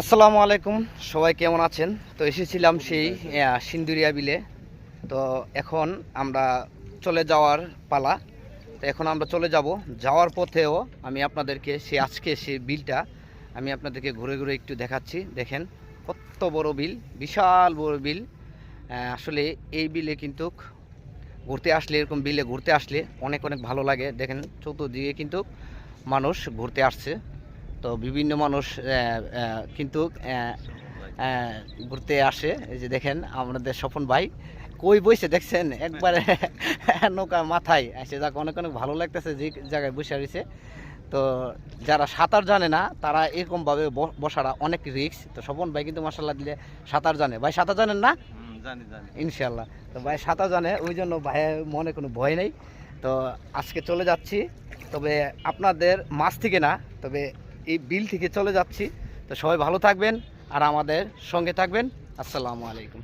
আসসালামু আলাইকুম, সবাই কেমন আছেন? তো এসেছিলাম সেই সিন্দুরিয়া বিলে। তো এখন আমরা চলে যাওয়ার পালা। তো এখন আমরা চলে যাব। যাওয়ার পথেও আমি আপনাদেরকে সে আজকে সে বিলটা আমি আপনাদেরকে ঘুরে ঘুরে একটু দেখাচ্ছি। দেখেন, কত বড় বিল, বিশাল বড় বিল। আসলে এই বিলে কিন্তু ঘুরতে আসলে, এরকম বিলে ঘুরতে আসলে অনেক অনেক ভালো লাগে। দেখেন, চতুর্দিকে কিন্তু মানুষ ঘুরতে আসছে। তো বিভিন্ন মানুষ কিন্তু ঘুরতে আসে। এই যে দেখেন আমাদের স্বপন ভাই কই বইছে দেখছেন? একবারে নৌকা মাথায় এসে যাক অনেক অনেক ভালো লাগতেছে যে জায়গায় বসে রয়েছে। তো যারা সাঁতার জানে না তারা এরকমভাবে বসাটা অনেক রিস্ক। তো স্বপন ভাই কিন্তু মাসাল্লাহ দিলে সাঁতার জানে। ভাই সাঁতার জানেন না? ইনশাল্লাহ তো ভাই সাঁতার জানে ওই জন্য ভাইয়ের মনে কোনো ভয় নেই। তো আজকে চলে যাচ্ছি। তবে আপনাদের মাছ থেকে না তবে এই বিল থেকে চলে যাচ্ছি। তো সবাই ভালো থাকবেন আর আমাদের সঙ্গে থাকবেন। আসসালামু আলাইকুম।